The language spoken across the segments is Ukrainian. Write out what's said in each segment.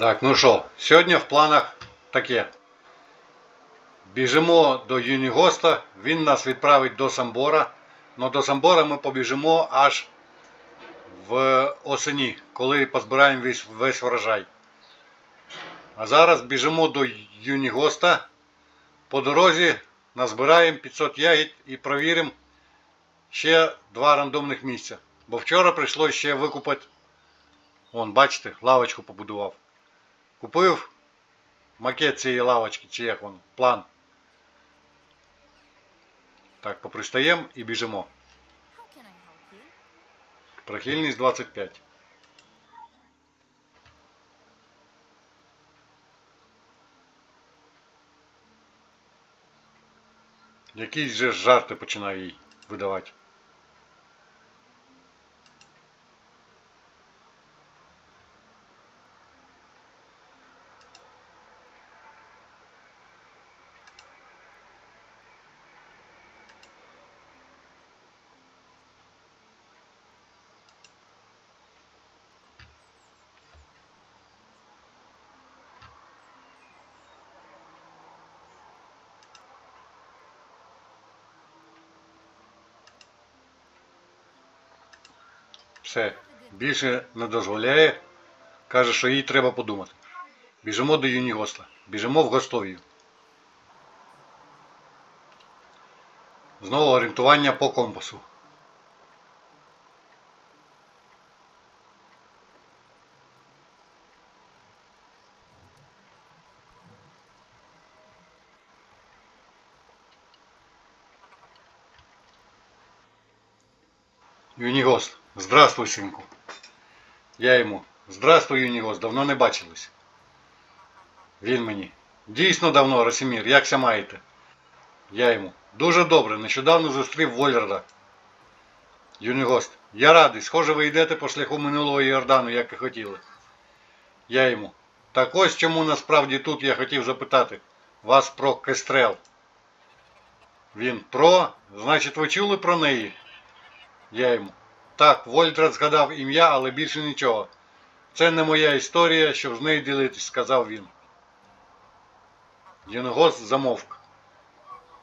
Так, ну що, сьогодні в планах таке. Біжимо до Юнігоста, він нас відправить до Самбора. Но до Самбора ми побіжимо аж в осені, коли позбираємо весь, весь врожай. А зараз біжимо до Юнігоста. По дорозі назбираємо 500 ягід і провіримо ще два рандомних місця. Бо вчора прийшло ще викупати. Вон, бачите, лавочку побудував. Купив макет цієї лавочки, чи як воно, план. Так, попристаємо і біжимо. Прохильність 25. Якісь же жарти починаю їй видавати. Все, більше не дозволяє. Каже, що їй треба подумати. Біжимо до Юнігоста. Біжимо в Гостовію. Знову орієнтування по компасу. Юнігост, здравствуй, синку. Я йому. Здравствуй, Юнігост, давно не бачились. Він мені. Дійсно давно, Росімір, якся маєте? Я йому. Дуже добре, нещодавно зустрів Вольрада. Юнігост. Я радий, схоже, ви йдете по шляху минулого Йордану, як і хотіли. Я йому. Так ось чому насправді тут я хотів запитати вас про Кестрел. Він про, значить, ви чули про неї? Я йому. Так, Вольтрат згадав ім'я, але більше нічого. Це не моя історія, щоб з нею ділитись, сказав він. Юнігост замовк.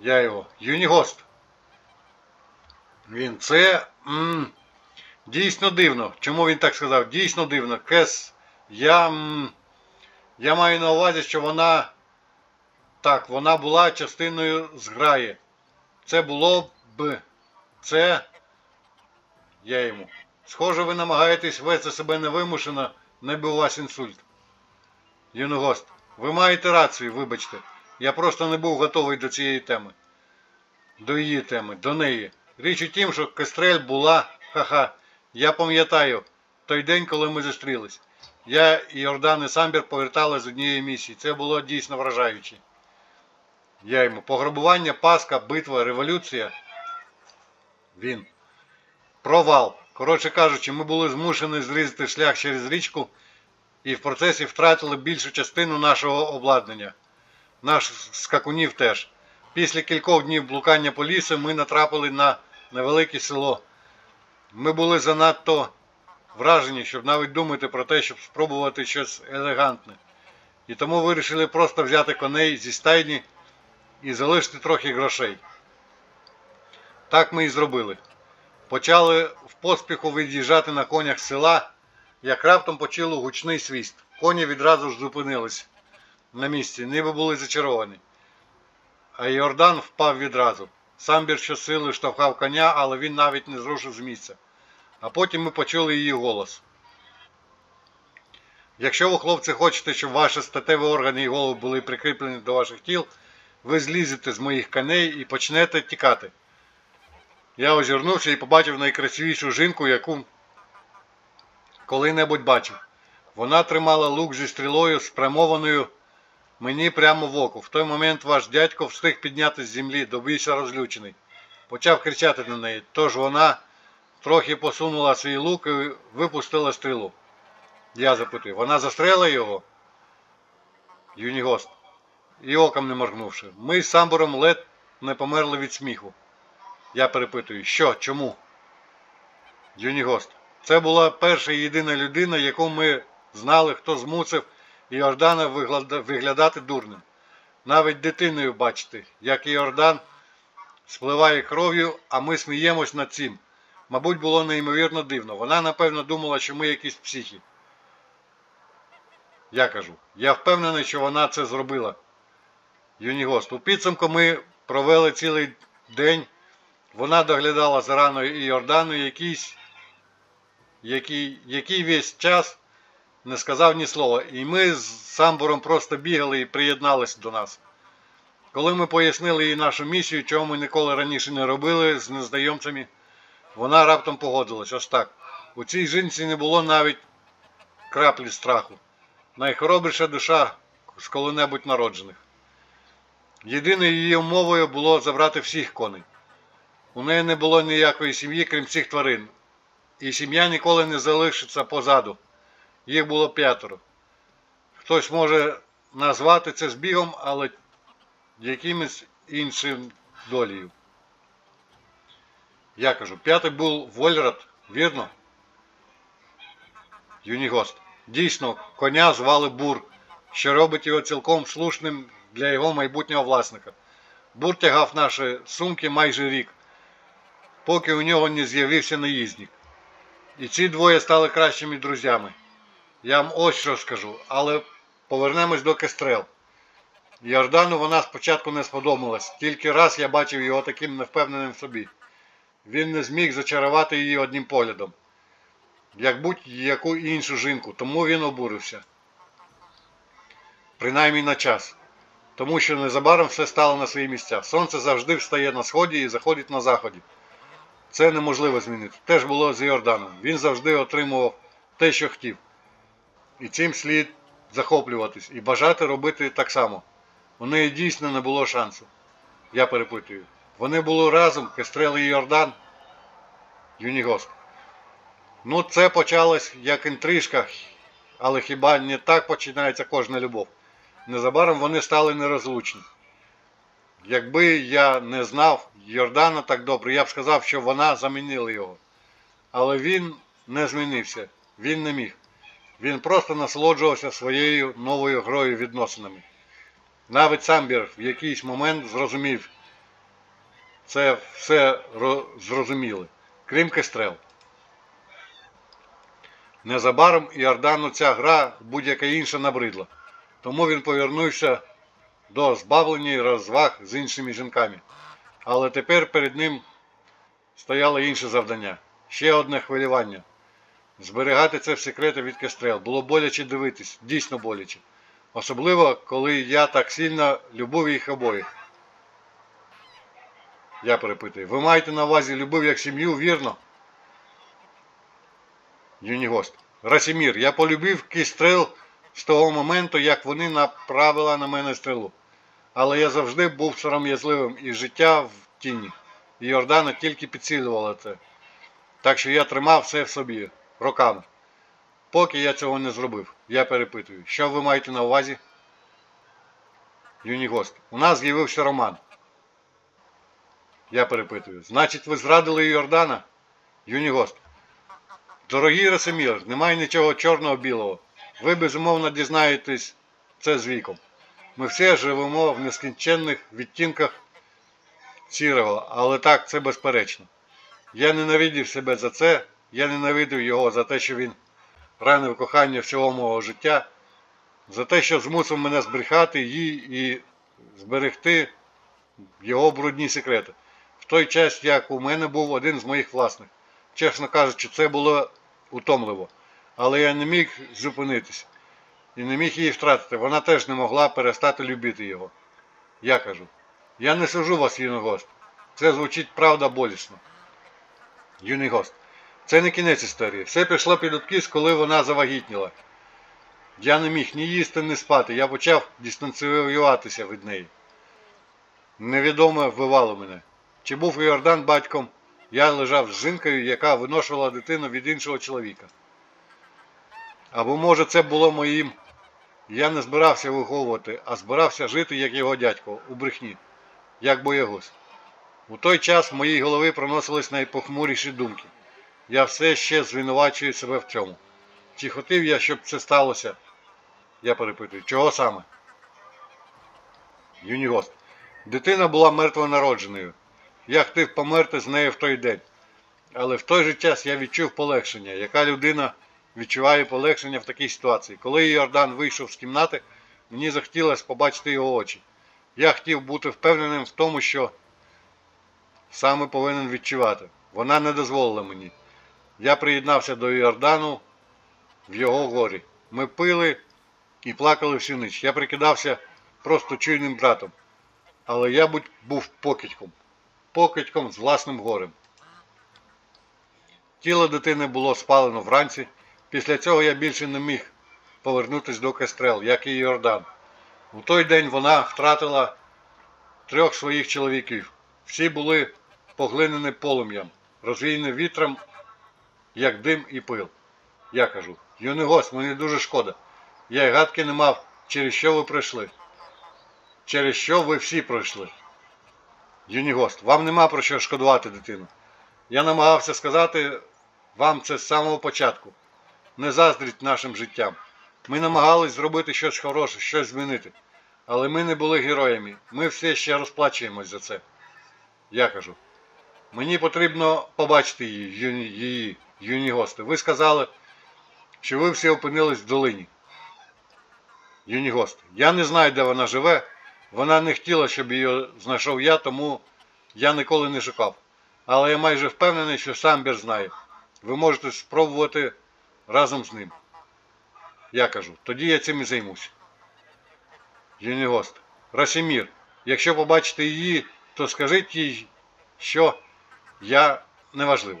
Я його. Юнігост. Він це. м, дійсно дивно. Чому він так сказав? Дійсно дивно. Кес. Я. м, я маю на увазі, що вона. Так, вона була частиною зграї. Це було б. Це. Я йому. Схоже, ви намагаєтесь вести себе невимушено, не би у вас інсульт. Юногост, ви маєте рацію, вибачте. Я просто не був готовий до цієї теми. До її теми, до неї. Річ у тім, що Кестрель була, ха-ха, я пам'ятаю, той день, коли ми зустрілись. Я і Йордан і Самбір повертали з однієї місії. Це було дійсно вражаюче. Я йому. Пограбування, Пасха, битва, революція. Він. Провал. Коротше кажучи, ми були змушені зрізати шлях через річку і в процесі втратили більшу частину нашого обладнання. Наш скакунів теж. Після кількох днів блукання по лісу ми натрапили на невелике село. Ми були занадто вражені, щоб навіть думати про те, щоб спробувати щось елегантне. І тому вирішили просто взяти коней зі стайні і залишити трохи грошей. Так ми і зробили почали в поспіху від'їжджати на конях з села, як раптом почули гучний свіст. Коні відразу ж зупинились на місці, ніби були зачаровані. А Йордан впав відразу. Самбір щосили штовхав коня, але він навіть не зрушив з місця. А потім ми почули її голос. Якщо ви, хлопці, хочете, щоб ваші статеві органи і голови були прикріплені до ваших тіл, ви злізете з моїх коней і почнете тікати. Я озирнувся і побачив найкрасивішу жінку, яку коли-небудь бачив. Вона тримала лук зі стрілою, спрямованою мені прямо в око. В той момент ваш дядько встиг підняти з землі, добився розлючений. Почав кричати на неї. Тож вона трохи посунула свій лук і випустила стрілу. Я запитую, вона застрелила його? Юнігост. І оком не моргнувши. Ми з самбором ледь не померли від сміху. Я перепитую, що, чому? Юнігост. Це була перша і єдина людина, яку ми знали, хто змусив Іордана виглядати дурним. Навіть дитиною бачити, як Іордан спливає кров'ю, а ми сміємось над цим. Мабуть, було неймовірно дивно. Вона, напевно, думала, що ми якісь психи. Я кажу, я впевнений, що вона це зробила. Юнігост. У підсумку ми провели цілий день. Вона доглядала за раною Іордану, якийсь, який, який весь час не сказав ні слова. І ми з самбуром просто бігали і приєдналися до нас. Коли ми пояснили їй нашу місію, чого ми ніколи раніше не робили з незнайомцями, вона раптом погодилась. Ось так. У цій жінці не було навіть краплі страху. Найхоробріша душа з коли-небудь народжених. Єдиною її умовою було забрати всіх коней. У неї не було ніякої сім'ї, крім цих тварин. І сім'я ніколи не залишиться позаду. Їх було п'ятеро. Хтось може назвати це збігом, але якимось іншим долею. Я кажу, п'ятий був Вольрат, вірно? Юнігост. Дійсно, коня звали Бур, що робить його цілком слушним для його майбутнього власника. Бур тягав наші сумки майже рік, поки у нього не з'явився наїзник. І ці двоє стали кращими друзями. Я вам ось що скажу, але повернемось до Кестрел. Йордану вона спочатку не сподобалась, тільки раз я бачив його таким невпевненим собі. Він не зміг зачарувати її одним поглядом, як будь-яку іншу жінку, тому він обурився. Принаймні на час. Тому що незабаром все стало на свої місця. Сонце завжди встає на сході і заходить на заході. Це неможливо змінити. Теж було з Йорданом. Він завжди отримував те, що хотів. І цим слід захоплюватись і бажати робити так само. У неї дійсно не було шансу. Я перепитую. Вони були разом, Кестрел Йордан. Юнігост. Ну, це почалось як інтрижка, але хіба не так починається кожна любов? Незабаром вони стали нерозлучні. Якби я не знав Йордана так добре, я б сказав, що вона замінила його. Але він не змінився, він не міг. Він просто насолоджувався своєю новою грою відносинами. Навіть Самбір в якийсь момент зрозумів, це все ро- зрозуміли, крім Кестрел. Незабаром Іордану ця гра будь-яка інша набридла. Тому він повернувся до збавлення і розваг з іншими жінками. Але тепер перед ним стояло інше завдання. Ще одне хвилювання. Зберігати це в секреті від Кестрел. Було боляче дивитись, дійсно боляче. Особливо, коли я так сильно любив їх обоїх. Я перепитую. Ви маєте на увазі любив як сім'ю, вірно? Юнігост. Расімір, я полюбив Кістрел з того моменту, як вони направили на мене стрілу. Але я завжди був сором'язливим і життя в тіні. І Йордана тільки підсилювала це. Так що я тримав все в собі роками. Поки я цього не зробив, я перепитую, що ви маєте на увазі? Юнігост. У нас з'явився роман. Я перепитую. Значить, ви зрадили Йордана? Юнігост. Дорогий Росимір, немає нічого чорного-білого. Ви безумовно дізнаєтесь це з віком. Ми всі живемо в нескінченних відтінках сірого, але так, це безперечно. Я ненавидів себе за це, я ненавидів його за те, що він ранив кохання всього мого життя, за те, що змусив мене збрехати її і зберегти його брудні секрети. В той час, як у мене був один з моїх власних. Чесно кажучи, це було утомливо. Але я не міг зупинитись і не міг її втратити. Вона теж не могла перестати любити його. Я кажу, я не сужу вас, юний гост. Це звучить правда болісно. Юний гост. Це не кінець історії. Все пішло під откіс, коли вона завагітніла. Я не міг ні їсти, ні спати. Я почав дистанціюватися від неї. Невідоме вбивало мене. Чи був Йордан батьком? Я лежав з жінкою, яка виношувала дитину від іншого чоловіка. Або може це було моїм. Я не збирався виховувати, а збирався жити, як його дядько, у брехні, як боягуз. У той час в моїй голові проносились найпохмуріші думки. Я все ще звинувачую себе в цьому. Чи хотів я, щоб це сталося? Я перепитую, чого саме? Юнігост. Дитина була мертвонародженою. Я хотів померти з нею в той день. Але в той же час я відчув полегшення. Яка людина відчуває полегшення в такій ситуації? Коли Йордан вийшов з кімнати, мені захотілося побачити його очі. Я хотів бути впевненим в тому, що саме повинен відчувати. Вона не дозволила мені. Я приєднався до Йордану в його горі. Ми пили і плакали всю ніч. Я прикидався просто чуйним братом. Але я був покидьком. Покидьком з власним горем. Тіло дитини було спалено вранці. Після цього я більше не міг повернутися до Кестрел, як і Йордан. У той день вона втратила трьох своїх чоловіків. Всі були поглинені полум'ям, розвіяні вітром, як дим і пил. Я кажу, юний гость, мені дуже шкода. Я й гадки не мав, через що ви прийшли. Через що ви всі пройшли. Юні гост, вам нема про що шкодувати дитину. Я намагався сказати вам це з самого початку. Не заздріть нашим життям. Ми намагались зробити щось хороше, щось змінити. Але ми не були героями. Ми все ще розплачуємось за це. Я кажу. Мені потрібно побачити її, юні, її, юні гости. Ви сказали, що ви всі опинились в долині. Юні гости. Я не знаю, де вона живе. Вона не хотіла, щоб її знайшов я, тому я ніколи не шукав. Але я майже впевнений, що Самбір знає. Ви можете спробувати разом з ним. Я кажу, тоді я цим і займусь. Юний гост. Расімір, якщо побачите її, то скажіть їй, що я неважливо.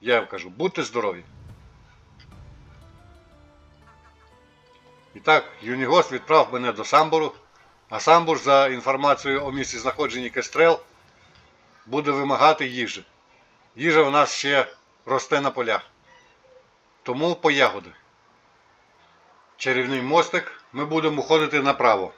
Я кажу, будьте здорові. І так, Юнігост відправ мене до Самбуру, а Самбур за інформацією о місці знаходження Кестрел буде вимагати їжі. Їжа в нас ще росте на полях. Тому по ягоди. Чарівний мостик ми будемо ходити направо.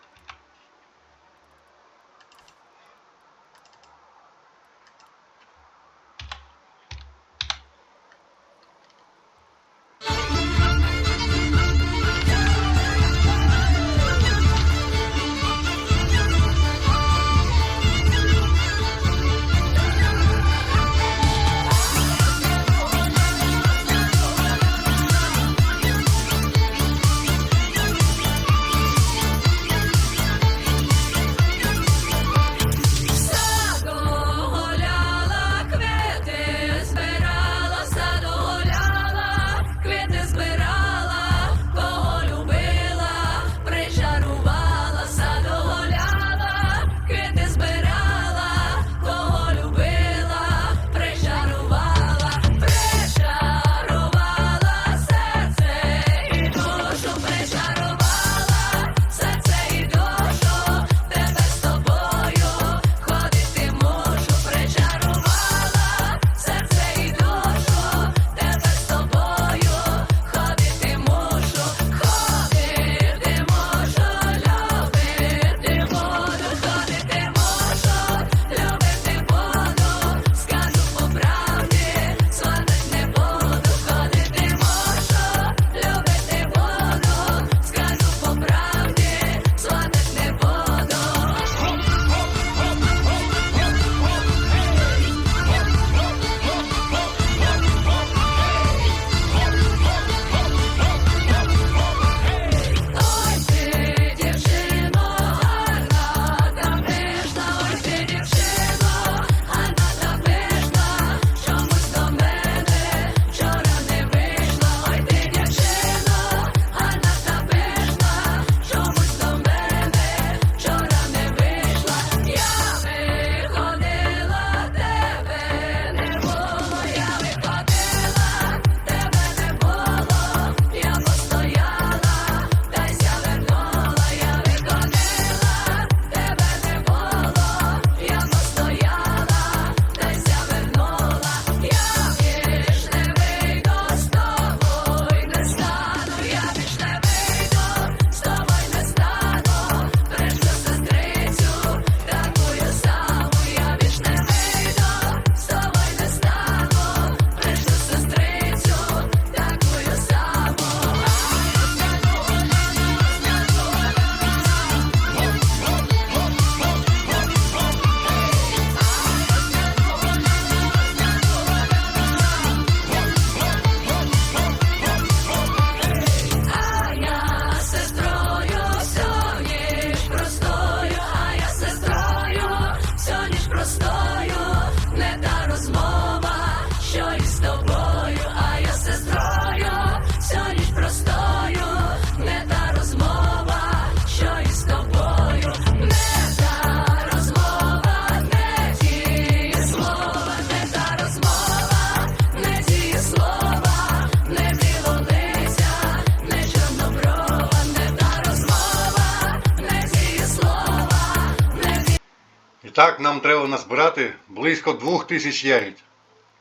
Так нам треба назбирати близько 2000 ягід.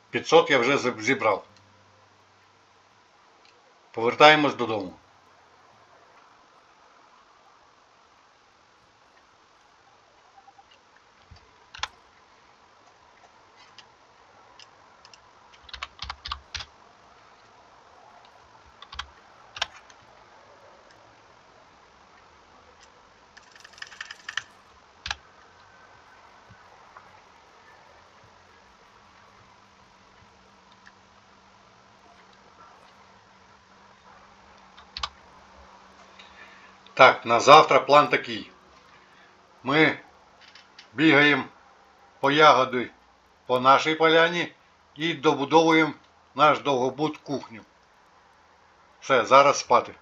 500 я вже зібрав. Повертаємось додому. Так, на завтра план такий. Ми бігаємо по ягоди по нашій поляні і добудовуємо наш довгобут кухню. Все, зараз спати.